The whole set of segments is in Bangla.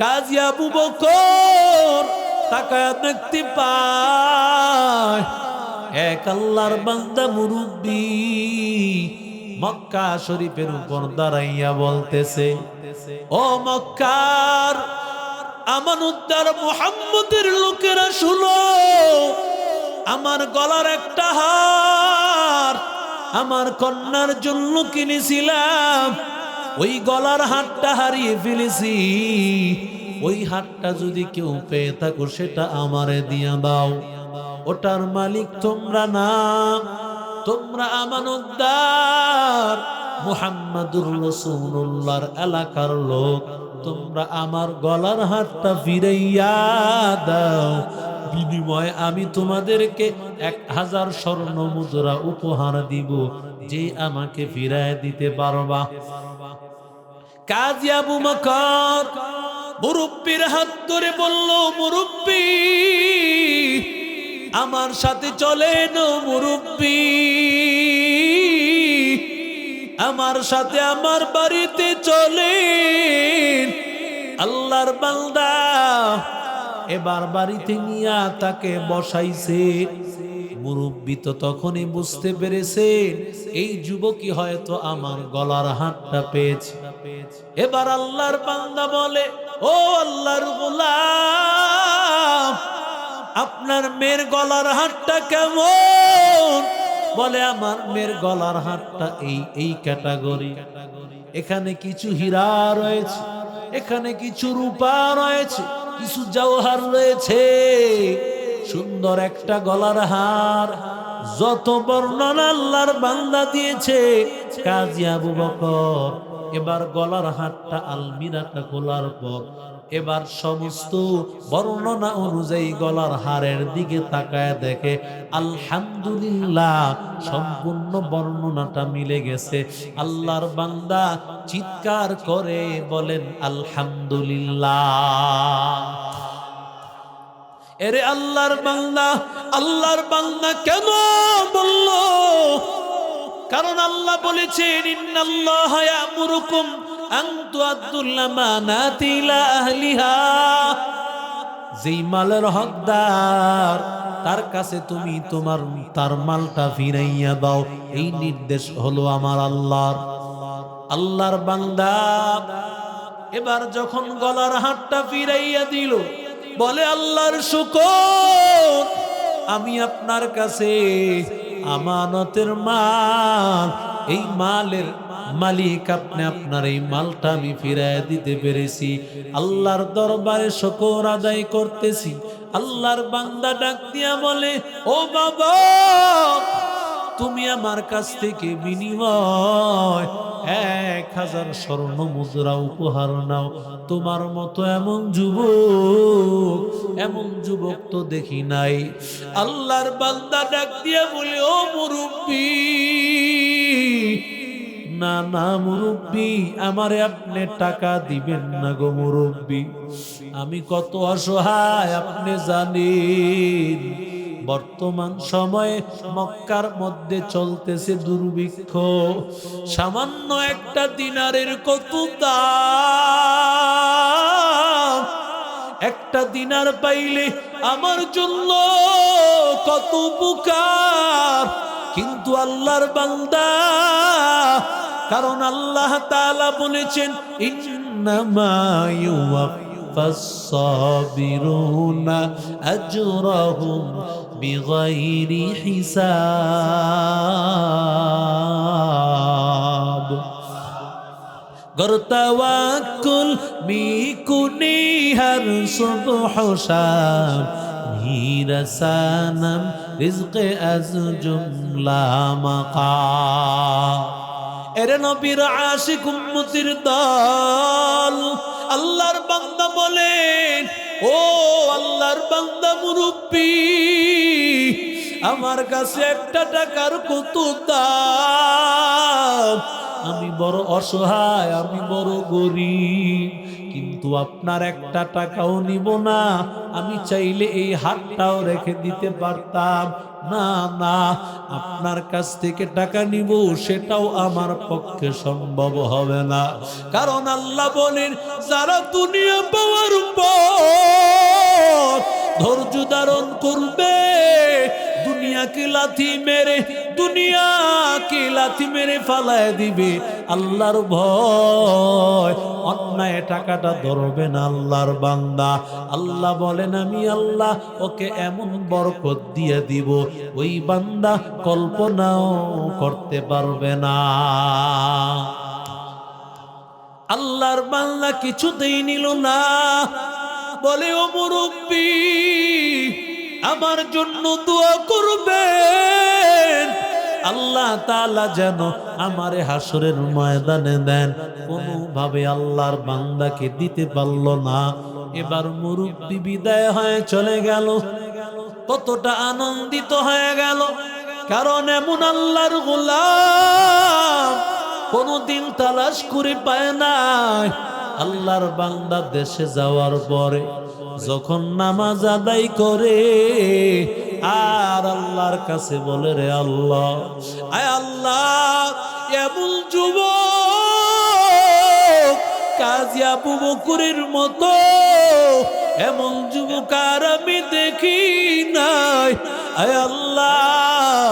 কাজী আবু বকর তাকায় দেখতে পায়, এক আল্লাহর বান্দা মুরব্বী মক্কা শরীফের উপর দাঁড়াইয়া বলতেছে, ও মক্কার, আমানুদ্দার মোহাম্মদের লোকেরা শুনো, আমার গলার একটা হার, আমার কন্যার জন্য কিনেছিলাম ওই গলার হাটটা হারিয়ে ফেলেছি। ওই হাটটা যদি কেউ পেয়ে থাকো, সেটা আমারে দিয়া দাও। ওটার মালিক তোমরা না। তোমরা আমানতদার। মুহাম্মাদুর রসুল্লাহর এলাকার লোক। তোমরা আমার গলার হাতটা ফিরাইয়া দাও। বিনিময়ে আমি তোমাদেরকে এক হাজার স্বর্ণ মুদ্রা উপহার দিব। যে আমাকে ফিরায় দিতে পারবা। কাজী আবু মকর মুরব্বীর হাত ধরে বলল, মুরব্বী, আমার সাথে চলেন মুরব্বী। আমার সাথে আমার বাড়িতে চলেন। আল্লাহর বান্দা এবার বাড়িতে নিয়া তাকে বসাইছে। মুরব্বী তো তখনই বুঝতে পেরেছে, এই যুবকই হয়তো আমার গলার হাতটা পেয়েছে। এবার আল্লাহর বান্দা বলে, ও আল্লাহর গোলাম, আপনার মেয়ের গলার হাতটা কেমন? বলে, আমার মেয়ের গলার হাতটা এই এই ক্যাটাগরি। এখানে কিছু হীরা রয়েছে, এখানে কিছু রূপা রয়েছে, কিছু জওহার রয়েছে সুন্দর একটা গলার হার। যত বর্ণনা আল্লাহর বান্দা দিয়েছে, কাজী আবু বকর, এবার গলার হারটা আলমিরাটা খোলার পর, এবার সমস্ত বর্ণনা অনুযায়ী গলার হারের দিকে তাকায় দেখে, আলহামদুলিল্লাহ, সম্পূর্ণ বর্ণনাটা মিলে গেছে। আল্লাহর বান্দা চিৎকার করে বলেন, আলহামদুলিল্লাহ। এরে আল্লাহর বাংলা আল্লাহর বাংলা কেন বলল? কারণ আল্লাহ বলেছেন, ইন্নাল্লাহ ইয়ামুরুকুম আন তুআদ্দুল আমানাতি ইলা আহলিহা। যেই মালের হকদার, তার কাছে তুমি তোমার, তার মালটা ফিরাইয়া দাও। এই নির্দেশ হলো আমার আল্লাহর। আল্লাহর বান্দা, এবার যখন গলার হাতটা ফিরাইয়া দিল বলে, আল্লাহর শুকর, আমি আপনার কাছে আমানতের মাল, এই মালের মালিক আপনি আপনার এই মালটা আমি ফিরায় দিতে পেরেছি। আল্লাহর দরবারে শকর আদায় করতেছি। আল্লাহর বান্দা ডাক দিয়া বলে, ও বাবা তুমি আমার কাছ থেকে বিনিময় এক হাজার স্বর্ণ মুদ্রা উপহার নাও। তোমার মতো এমন যুবক এমন যুবক তো দেখি নাই। আল্লাহর বান্দা ডাক দিয়া বলে, ও মুরব্বী, না না মুরব্বী, আমারে আপনি টাকা দিবেন না গো মুরব্বী। আমি কত অসহায়, আপনি জানেন বর্তমান সময়ে মক্কার মধ্যে চলতেছে দুর্ভিক্ষ। সামান্য একটা দিনারের কত একটা দিনার পাইলে আমার জন্য কত উপকার? কিন্তু আল্লাহর বান্দা, কারণ আল্লাহ তালা বলেছেন, ইন্নামা ইউওয়াফাস-সাবিরুনা আজরাহুম বিগাইরি হিসাব گر توکل میکنی هر صبح و شب میرسانم رزق از جمله مقام এরে নবীর আশিক উম্মতির দল আল্লাহর বান্দা বলেন ও আল্লাহর বান্দা মুরব্বী আমার কাছে একটা টাকার কুতুতাম আমি বড় অসহায়, আমি বড় গরিব, কিন্তু আপনার একটা টাকাও নিব না। আমি চাইলে এই হাতটাও রেখে দিতে পারতাম। না না, আপনার কাছ থেকে টাকা নিব, সেটাও আমার পক্ষে সম্ভব হবে না। কারণ আল্লাহ বলেন, যারা দুনিয়া পাওয়ার পর ধৈর্য ধারণ করবে দুনিয়াকে লাথি মেরে দুনিয়াকে লাথি মেরে ফালায় দিবে? আল্লাহর ভয়। অন্যায় টাকাটা ধরবে না আল্লাহর বান্দা। আল্লাহ বলেন, আমি আল্লাহ, ওকে এমন বরকত দিয়ে দিব, ওই বান্দা কল্পনাও করতে পারবে না। আল্লাহর বান্দা কিছুতেই নিল না। বলে, ও মুরব্বী আমার জন্য দোয়া করবেন। আল্লাহ তালা যেন আমারে হাসরের ময়দানে দেন। কোনোভাবে আল্লাহর বান্দাকে দিতে পারল না। এবার মুরব্বী বিদায় হয়ে চলে গেল। কতটা আনন্দিত হয়ে গেল। কারণ এমন আল্লাহর গোলাম কোনদিন তালাশ করে পায় নাই। আল্লাহর বান্দা দেশে যাওয়ার পরে যখন নামাজ আদায় করে, আর আল্লাহর কাছে বলে রে আল্লাহ, আয় আল্লাহ, এমন যুবক কাজী আবু মতো, এমন যুবক আমি দেখি নাই। আয় আল্লাহ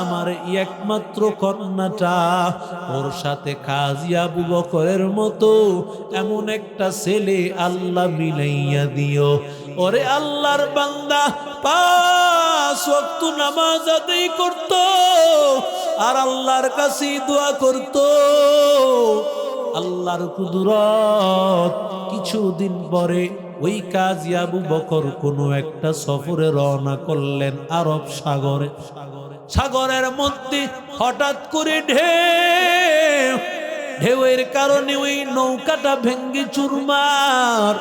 আমার একমাত্র কন্যাটা। ওর সাথে কাজী আবু বকরের মতো এমন একটা ছেলে আল্লাহ মিলাইয়া দিও। ওরে আল্লাহর বান্দা, পাঁচ ওয়াক্ত নামাজ আদায় করত আর আল্লাহর কাছে দোয়া করত। আল্লাহর কুদরত কিছুদিন পরে ওই কাজী আবু বকর কোনো একটা সফরে রওনা করলেন আরব সাগরে। সাগরের মধ্যে হঠাৎ করে ঢেউ। ঢেউয়ের কারণে ওই নৌকাটা ভেঙ্গে চুরমার।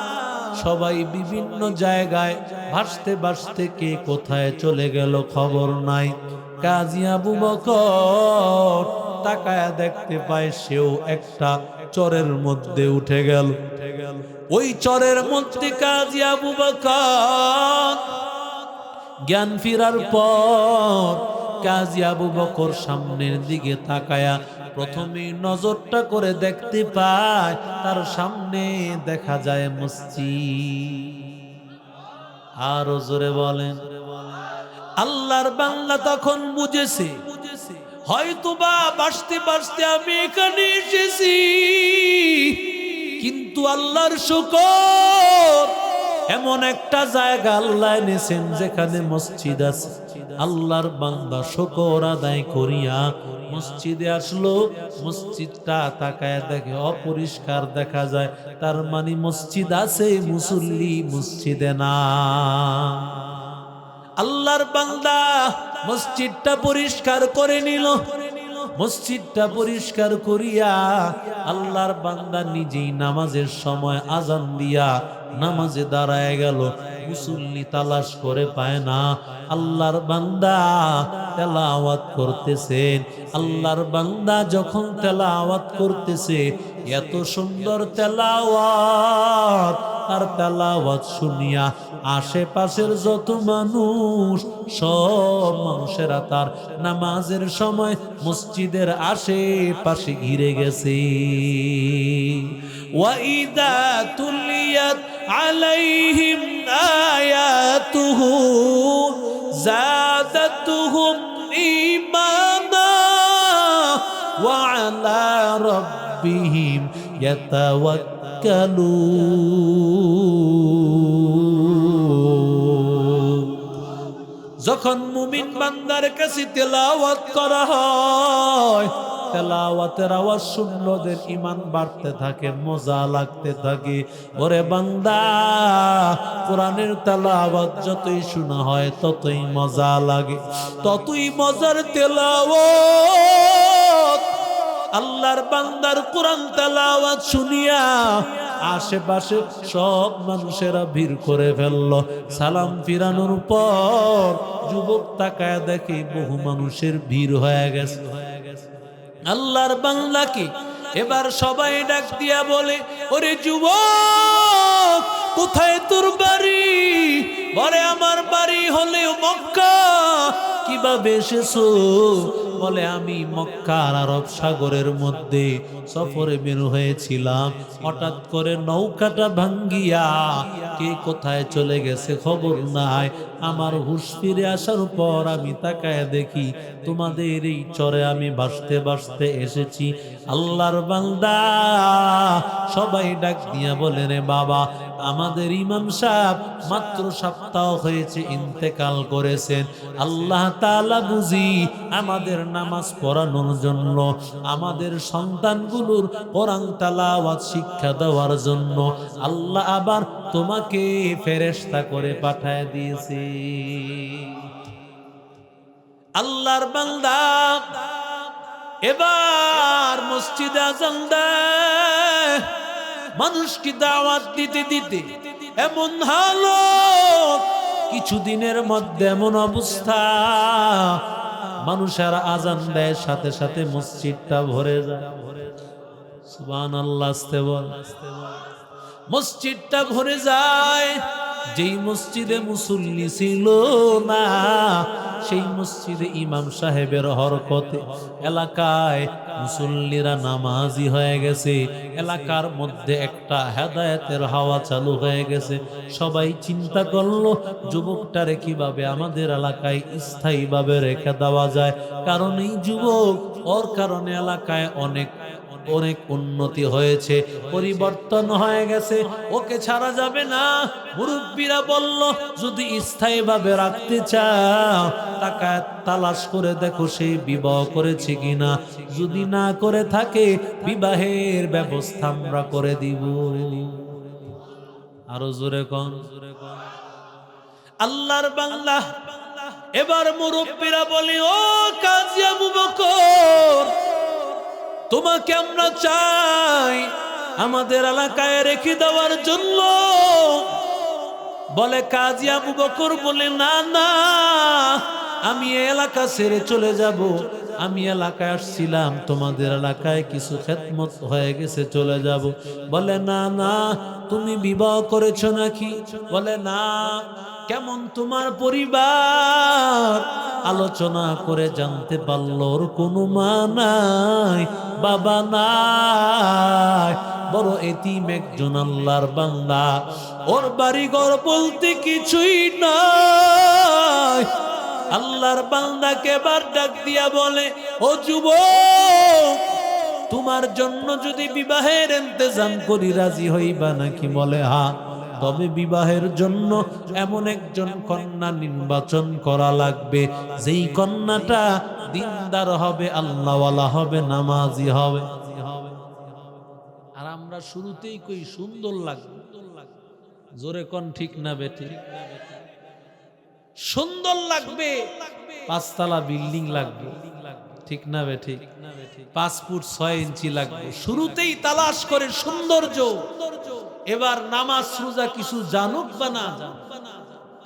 সবাই বিভিন্ন জায়গায় ভাসতে ভাসতে কে কোথায় চলে গেল খবর নাই। কাজী আবু তাকায়া দেখতে পায় সেও একটা চরের মধ্যে উঠে গেল। ওই চরের মধ্যে কাজী আবু বকর জ্ঞান ফিরার পর কাজী আবু বকর সামনের দিকে তাকায়া প্রথমে নজরটা করে দেখতে পায়, তার সামনে দেখা যায় মসজিদ। আরও জোরে বলেন, আল্লাহর বাংলা তখন বুঝেছে হয়তো বা বাসতে বাসতে আমি এখানে এসেছি, কিন্তু আল্লাহর শুকর, এমন একটা জায়গা আল্লাহ এনেছেন যেখানে মসজিদ আছে। আল্লাহর বান্দা শুকর আদায় করিয়া মসজিদে আসলো, মসজিদটা তাকায় দেখে অপরিষ্কার দেখা যায়, তার মানে মসজিদ আছে, মুসল্লি মসজিদে না। আল্লাহর বান্দা মসজিদটা পরিষ্কার করে নিল, মসজিদটা পরিষ্কার করিয়া আল্লাহর বান্দা নিজেই নামাজের সময় আজান দিয়া নামাজে দাঁড়ায় গেল। মুসল্লি তালাশ করে পায় না। আল্লাহর বান্দা তেলাওয়াত করতেছেন। আল্লাহর বান্দা যখন তেলাওয়াত করতেছে, এত সুন্দর তেলাওয়াত। আর তেলাওয়াত শুনিয়া আশেপাশের যত মানুষ, সব মানুষেরা তার নামাজের সময় মসজিদের আশেপাশে ঘিরে গেছে। وإذا تليت عليهم آياته زادتهم إيمانا وعلى ربهم يتوكلون. যখন মুমিন বান্দার কাছে তেলাওয়াত করা হয়, তেলাওয়াতের আওয়াজ শুনলোদের ইমান বাড়তে থাকে, মজা লাগতে থাকে। ওরে বান্দা, কোরআনের তেলাওয়াত যতই শোনা হয়, ততই মজা লাগে। ততই মজার তেলাওয়াত। আল্লাহর বান্দার কোরআন তেলাওয়াত শুনিয়া আশেপাশে সব মানুষেরা ভিড় করে ফেলল। সালাম ফিরানোর পর যুবক তাকায় দেখে বহু মানুষের ভিড় হয়ে গেছে। আল্লাহর বাংলাকে এবার সবাই ডাক দিয়া বলে, ওরে যুবক, কোথায় তোর বাড়ি? বলে, আমার বাড়ি হলেও মক্কা। কীভাবে এসেছ? বলে, আমি মক্কার আরব সাগরের মধ্যে সফরে বের হয়েছিলাম। হঠাৎ করে নৌকাটা ভাঙ্গিয়া কে কোথায় চলে গেছে খবর নাই। আমার হুশ ফিরে আসার পর আমি তাকায় দেখি, তোমাদের এই চরে আমি বাসতে বাসতে এসেছি। আল্লাহর বান্দা সবাই ডাক দিয়া বলে, রে বাবা আমাদের ইমাম সাহেব মাত্র সপ্তাহ হয়েছে ইন্তেকাল করেছেন। আল্লাহ তালা বুঝি আমাদের নামাজ পড়ানোর জন্য, আমাদের সন্তানগুলোর কোরআন তালাওয়াত শিক্ষা দেওয়ার জন্য আল্লাহ আবার তোমাকে ফেরেশতা করে পাঠায় দিয়েছে। আল্লাহর বান্দা, এবার মসজিদে আজান দেয়। মানুষকে দাওয়াত দিতে দিতে এমন হালো কিছুদিনের মধ্যে এমন অবস্থা। মানুষের আজান দেয়, সাথে সাথে মসজিদটা ভরে যায়। সুবান আল্লাহ মসজিদটা ভরে যায়। যেই মসজিদে মুসল্লি ছিল না, সেই মসজিদে ইমাম সাহেবের হরকতে। এলাকায় মুসল্লিরা নামাজি হয়ে গেছে। এলাকার মধ্যে একটা হেদায়েতের হাওয়া চালু হয়ে গেছে। সবাই চিন্তা করল, যুবকটারে কীভাবে আমাদের এলাকায় স্থায়ীভাবে রেখে দেওয়া যায়? কারণ এই যুবক, ওর কারণে এলাকায় অনেক অনেক উন্নতি হয়েছে, পরিবর্তন হয়ে গেছে। ওকে ছাড়া যাবে না। মুরব্বীরা বলল, যদি স্থায়ীভাবে রাখতে চাও টাকা তালাশ করে দেখো সে বিবাহ করেছে কিনা। যদি না করে থাকে, বিবাহের ব্যবস্থা আমরা করে দিব। আরও জোরে কন। আল্লাহর বাংলা এবার মুরব্বীরা বলে, ও কাজী আবু বকর তোমাকে আমরা চাই আমাদের এলাকায় রেখে দেওয়ার জন্য। বলে কাজী আবু বকর বলে, না না, আমি এলাকা ছেড়ে চলে যাব। আমি এলাকায় আসছিলাম, তোমাদের এলাকায় কিছু খেতমত হয়ে গেছে, চলে যাব। বলে, না না, তুমি বিবাহ করেছ নাকি? বলে, না কেমন তোমার পরিবার? আলোচনা করে জানতে পারল ওর কোনো মা নাই, বাবা নাই। বড় এতিম একজন আল্লাহর বান্দা। ওর বাড়ি ঘর বলতে কিছুই নাই। আল্লাহর বান্দাকে বার ডাক দিয়া বলে, ও যুবক, তোমার জন্য যদি বিবাহের ইন্তজাম করি, রাজি হইবা নাকি? বলে হা তবে বিবাহের জন্য এমন একজন কন্যা নির্বাচন করা লাগবে। যেই কন্যাটা দিনদার হবে, আল্লাহওয়ালা হবে, নামাজি হবে। আর আমরা শুরুতেই কই সুন্দর লাগবে। জোরে কন ঠিক না বেটি সুন্দর লাগবে, পাঁচতলা বিল্ডিং লাগবে। ঠিক না বে ঠিক পাঁচ ফুট ছয় ইঞ্চি লাগবে। শুরুতেই তালাশ করে সৌন্দর্য। এবার নামাজ রোজা কিছু জানুক বা না জানুক।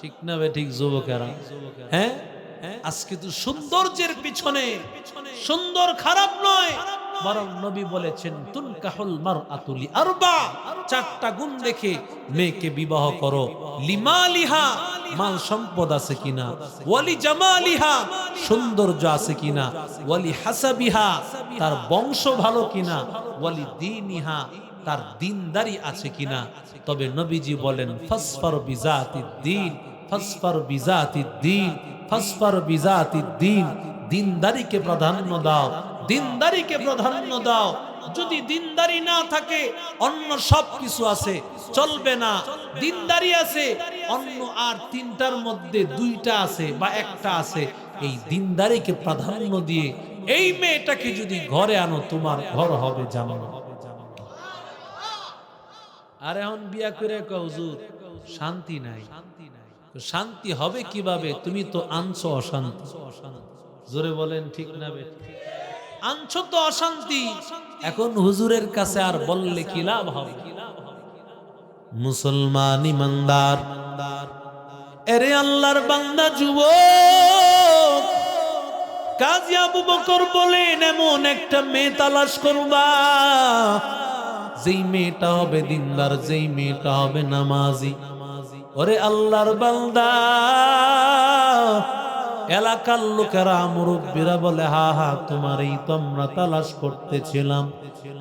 ঠিক না বে ঠিক যুবকেরা? হ্যাঁ? আজকে তো সৌন্দর্যের পিছনে, সুন্দর খারাপ নয়, বরং নবী বলেছেন, তুনকাহুল মার আতুলি আরবা চারটা গুণ দেখে মেয়েকে বিবাহ করো। লিমালিহা, মাল সম্পদ আছে কিনা? ওয়ালি জামালিহা সৌন্দর্য আছে কিনা? ওয়ালি হাসাবিহা তার বংশ ভালো কিনা? ওয়ালি দিনিহা তার দিনদারি আছে কিনা? তবে নবীজি বলেন, ফসফর বিজাতি দিন ফসফর বিজাতি দিন ফসফর বিজাতি দিন দিনদারিকে প্রাধান্য দাও, দিনদারিকে প্রাধান্য দাও। যদি দিনদারি না থাকে, অন্য সব কিছু আছে, চলবে না। দিনদারি আছে, অন্য আর তিনটার মধ্যে দুইটা আছে বা একটা আছে। এই দিনদারিকে প্রাধান্য দিয়ে এই মেয়েটাকে যদি ঘরে আনো, তোমার ঘর হবে জামানো আর এখন বিয়া করে হুজুর, শান্তি নাই। শান্তি হবে কীভাবে? তুমি তো আনছো অশান্তি। জোরে বলেন, ঠিক না আনছো তো অশান্তি। এখন হুজুরের কাছে আর বললে কি লাভ হবে? মুসলমান ইমানদার, এরে আল্লাহর বান্দা যুবক, কাজী আবু বকর বলেন, এমন একটা মেয়ে তালাশ করবা যেই মেয়েটা হবে দিনদার, যেই মেয়েটা হবে নামাজি। ওরে আল্লাহর বান্দা, এলাকার লোকেরা মুরব্বীরা বলে, হা হা তোমার এই তো আমরা তালাশ করতেছিলাম।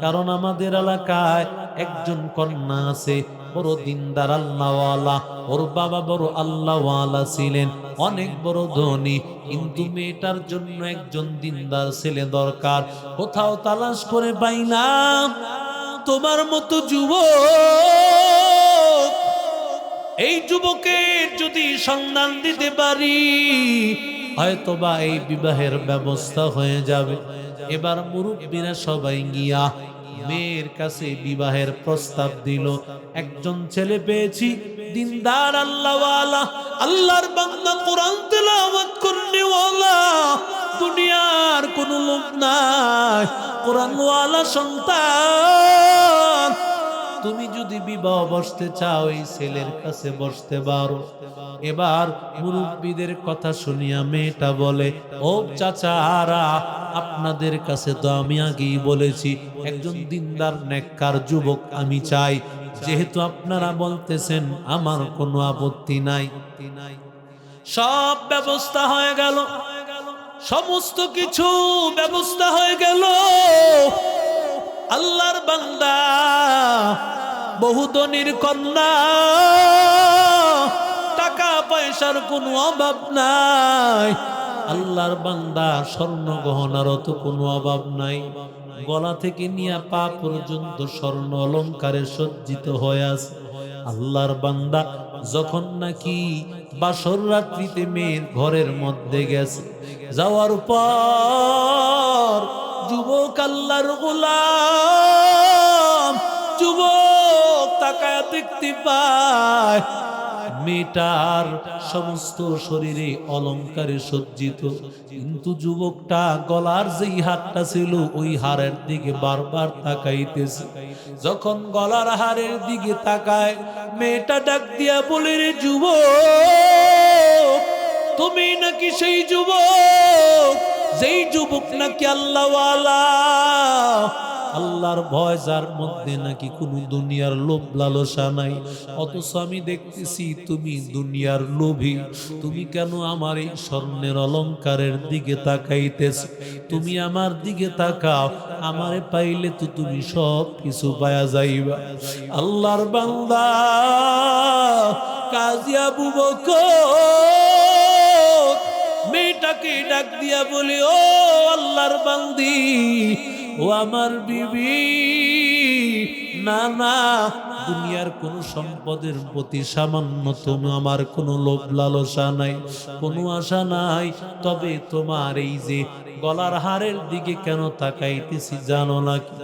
কারণ আমাদের এলাকায় একজন কন্যা আছে, বড় দিনদার আল্লাহওয়ালা। ওর বাবা বড় আল্লাহওয়ালা ছিলেন, অনেক বড় ধনী। কিন্তু মেয়েটার জন্য একজন দিনদার ছেলে দরকার। কোথাও তালাশ করে পাইলাম তোমার মতো যুবক। এই যুবকের যদি সন্ধান দিতে পারি, হয়তোবা এই বিবাহের ব্যবস্থা হয়ে যাবে। এবার মুরব্বীরা সবাই গিয়া মেয়ের কাছে বিবাহের প্রস্তাব দিল। একজন ছেলে পেয়েছি, দিনদার আল্লাহওয়ালা। আল্লাহর বান্দা কোরআন তেলাওয়াত করনেওয়ালা। দুনিয়ার কোনো লোক নাই। কোরআনওয়ালা সন্তান, তুমি যদি বিবাহ বসতে চাও, এই ছেলের কাছে বসতে পারো। এবার মুরব্বীদের কথা শুনিয়া মেয়েটা বলে, ও চাচারা, আপনাদের কাছে তো আমি আগেই বলেছি, একজন দিনদার, নেককার যুবক আমি চাই। যেহেতু আপনারা বলতেছেন, আমার কোনো আপত্তি নাই। সব ব্যবস্থা হয়ে গেল। সমস্ত কিছু ব্যবস্থা হয়ে গেল। আল্লাহর বান্দা বহুদনির কন্যা, টাকা পয়সার কোনো অভাব নাই। আল্লাহর বান্দা, স্বর্ণ গহনার তো কোনো অভাব নাই। গলা থেকে নিয়ে পা পর্যন্ত স্বর্ণ অলঙ্কারে সজ্জিত হয়ে আছে। আল্লাহর বান্দা, যখন নাকি বাসর রাত্রিতে মেয়ের ঘরের মধ্যে গেছে। যাওয়ার পর যুবক আল্লাহর গোলাম যুবক তাকায় দেখতে পায় মেয়েটার সমস্ত শরীরে অলঙ্কারে সজ্জিত। কিন্তু যুবকটা গলার যেই হারটা ছিল, ওই হারের দিকে বারবার তাকাইতেছে। যখন গলার হারের দিকে তাকায়, মেয়েটা ডাক দিয়া বলে, রে যুবক, তুমি নাকি সেই যুবক? যেই যুবক নাকি আল্লাহওয়ালা আল্লাহর ভয় যার মধ্যে নাকি কোনো দুনিয়ার লোভ লালসা নাই। অথচ আমি দেখতেছি তুমি দুনিয়ার লোভী। তুমি কেন আমার এই স্বর্ণের অলংকারের দিকে তাকাইতেছ? তুমি আমার দিকে তাকাও, আমারে পাইলে তো তুমি সব কিছু পায়া যাইবা। আল্লাহর বান্দা কাজিয়া বুবক মেয়েটাকে ডাক দিয়া বলে, ও আল্লাহর বান্দি ও আমার বিবি, না না, দুনিয়ার কোন সম্পদের প্রতি সামান্য তুমি আমার কোনো লোভ লালসা নাই, কোনো আশা নাই। তবে তোমার এই যে গলার হারের দিকে কেন তাকাইতেছি জানো না কি?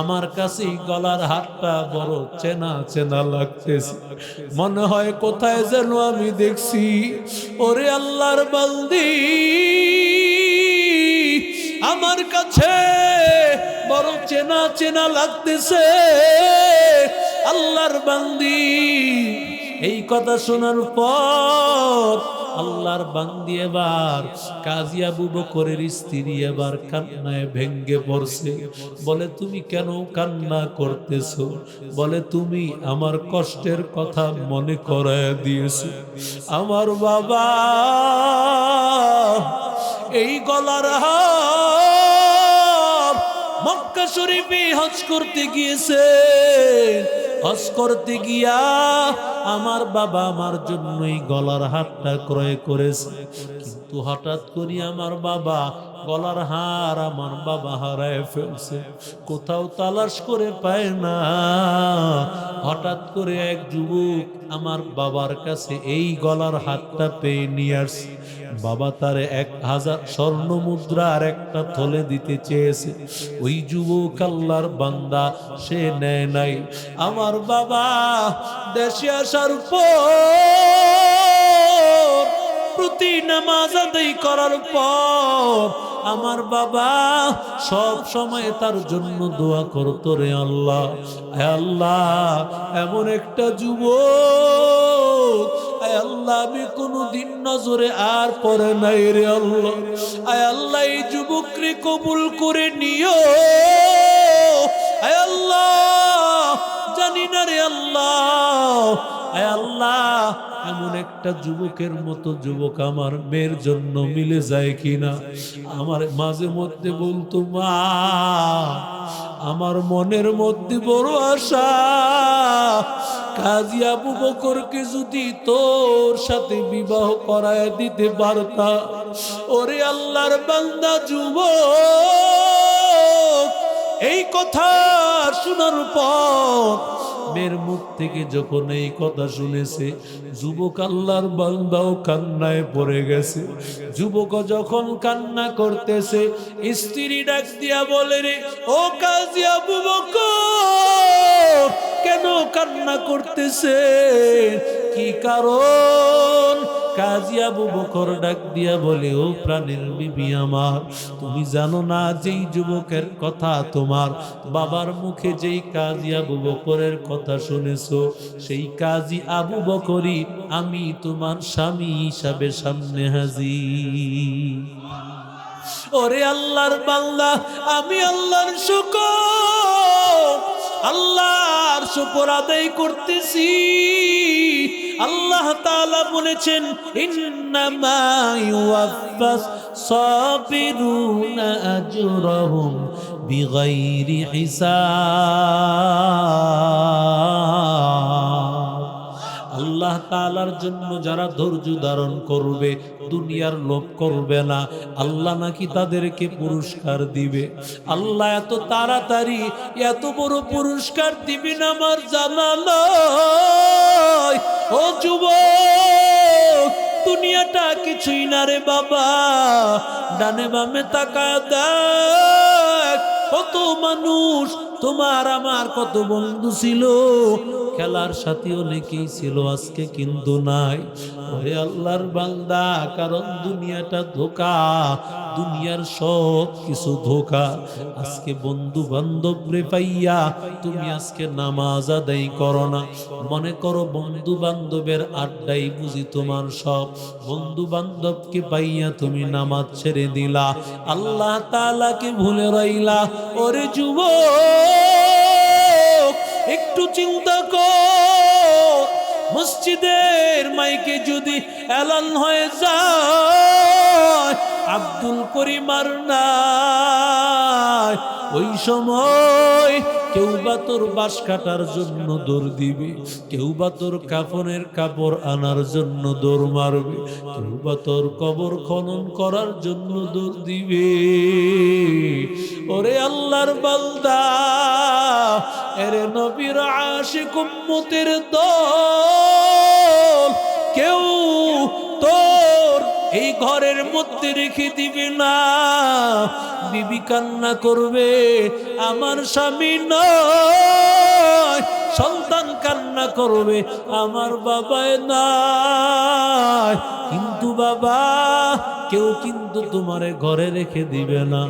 আমার কাছে গলার হারটা বড় চেনা চেনা লাগতেছে। মনে হয় কোথায় যেন আমি দেখছি, ওরে আল্লাহর বালদি আমার কাছে চেনা চেনা লাগতেছে। আল্লাহর বান্দি। এই কথা শোনার পর আল্লাহর বান্দি এবার কাজিয়া বুবো করের স্ত্রী এবার কান্নায় ভেঙ্গে পড়ছে। বলে, তুমি কেন কান্না করতেছো? বলে, তুমি আমার কষ্টের কথা মনে করায় দিয়েছ। আমার বাবা, এই গলার হার মক্কা শরীফে হজ করতে গিয়েছে। হজ করতে গিয়া আমার বাবা আমার জন্য এই গলার হারটা ক্রয় করেছে। কিন্তু হঠাৎ করি আমার বাবা গলার হার আমার বাবা হারায় ফেলছে। কোথাও তালাশ করে পায় না। হঠাৎ করে এক যুবক আমার বাবার কাছে এই গলার হাতটা পেয়ে নিয়ে আসছে বাবা তার এক হাজার স্বর্ণ মুদ্রা আর একটা থলে দিতে চেয়েছে। ওই যুবক আল্লাহর বান্দা, সে নেয় নাই। আমার বাবা দেশে আসার পর, প্রতি নামাজ আদায় করার পর, আমার বাবা সব সময় তার জন্য দোয়া করতো রে আল্লাহ। আল্লাহ, এমন একটা যুবক নজরে আর পরে নাই রে আল্লাহ। আয় আল্লাহ, এই কবুল করে নিও। আল্লাহ, জানি না রে আল্লাহ। আল্লাহ, এমন একটা যুবকের মতো যুবক আমার মেয়ের জন্য মিলে যায় কিনা? আমার মাঝে মধ্যে বলতো, মা, আমার মনের মধ্যে বড় আশা। কাজী আবু বকরকে যদি তোর সাথে বিবাহ করায় দিতে পারতা। ওরে আল্লাহর বান্দা যুবক, এই কথা শোনার পর মেয়ের মুখ থেকে যখন এই কথা শুনেছে, যুবক আল্লাহর বান্দাও কান্নায় পড়ে গেছে। যুবক যখন কান্না করতেছে, স্ত্রী ডাক দিয়া বলে রে, ও কাজী আবু বকর কান্না করতেছে। কি কারণ? কাজী আবু বকর ডাক দিয়া বলে, ও প্রাণের বিবি আমার, তুমি জানো না যেই যুবকের কথা তোমার? বাবার মুখে যেই কাজী আবু বকরের কথা শুনেছো, সেই কাজী আবু বকরই আমি তোমার স্বামী হিসাবে সামনে হাজির। ওরে আল্লাহর বাংলা আমি আল্লাহর শুকর। আল্লাহর শুকর আদায় করতেছি। আল্লাহ তাআলা বলেছেন ইন্নামা সাবিরুনা আজরহুম বিগাইরি হিসাব। তালার জন্য যারা ধৈর্য ধারণ করবে, দুনিয়ার লোভ করবে না। আল্লাহ নাকি তাদেরকে পুরস্কার দিবে। আল্লাহ এত তাড়াতাড়ি এত বড় পুরস্কার দিবি না আমার জানা ও যুবক, দুনিয়াটা কিছুই না রে বাবা। ডানে বামে তাকা দেখ, কত মানুষ তোমার আমার কত বন্ধু ছিল? খেলার সাথী অনেকেই ছিল, আজকে কিন্তু নাই। ওরে আল্লাহর বান্দা, কারণ দুনিয়াটা ধোকা, দুনিয়ার সব কিছু ধোকা। আজকে বন্ধু বান্ধব রে পাইয়া তুমি আজকে নামাজ আদায় করো না। মনে করো বন্ধু বান্ধবের আড্ডাই বুঝি তোমার সব। বন্ধু বান্ধবকে পাইয়া তুমি নামাজ ছেড়ে দিলা। আল্লাহ তালাকে ভুলে রইলা। ওরে একটু চিন্তা কর মসজিদের মাইকে যদি এলান হয়ে যায় আব্দুল করিমার নাই। ওই সময় কেউ বা তোর বাঁশ কাটার জন্য দৌড় দিবে, কেউ বা তোর কাফনের কাপড় আনার জন্য দৌড় মারবে, কেউ বা তোর কবর খনন করার জন্য দৌড় দিবে। ওরে আল্লাহর বালদা এরে নবীর আশিক উম্মতের দল, কেউ তোর এই ঘরের মধ্যে রেখে দিবে না। বিবি কান্না করবে, আমার স্বামী নয়। সন্তান কান্না করবে, আমার বাবায় কিন্তু বাবা, কেউ কিন্তু তোমারে ঘরে রেখে দিবে না।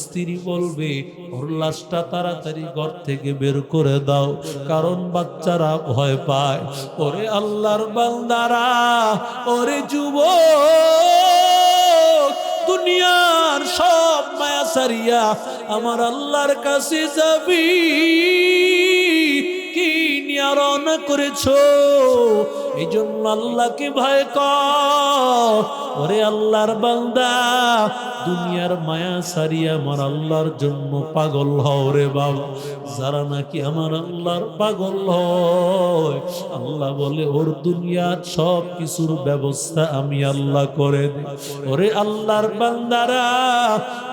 স্ত্রী বলবে, ওর লাশটা তাড়াতাড়ি ঘর থেকে বের করে দাও, কারণ বাচ্চারা ভয় পায়। ওরে আল্লাহর বান্দারা, ওরে যুব দুনিয়ার সব মায়া সারিয়া আমার আল্লাহর কাছে যাবি। কি নিয়ে এই জন্য আল্লাহকে ভয় কর। ওরে আল্লাহর বান্দা, দুনিয়ার মায়া সারিয়া আমার আল্লাহর জন্য পাগল হও রে বাবা। যারা নাকি আমার আল্লাহর পাগল হয়, আল্লাহ বলে, ওর দুনিয়ার সব কিছুর ব্যবস্থা আমি আল্লাহ করে ওরে আল্লাহর বান্দারা,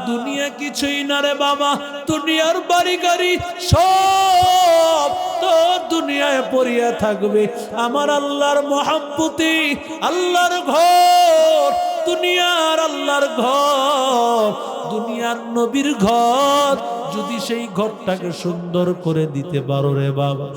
দুনিয়া কিছুই না রে বাবা, দুনিয়ার বাড়ি গাড়ি সব দুনিয়ায় পড়িয়া থাকবে। আমার আল্লাহর মহাব্বতি, আল্লাহর ঘর, দুনিয়ার আল্লাহর ঘর, দুনিয়ার নবীর ঘর, যদি সেই ঘরটাকে সুন্দর করে দিতে পারো রে বাবা।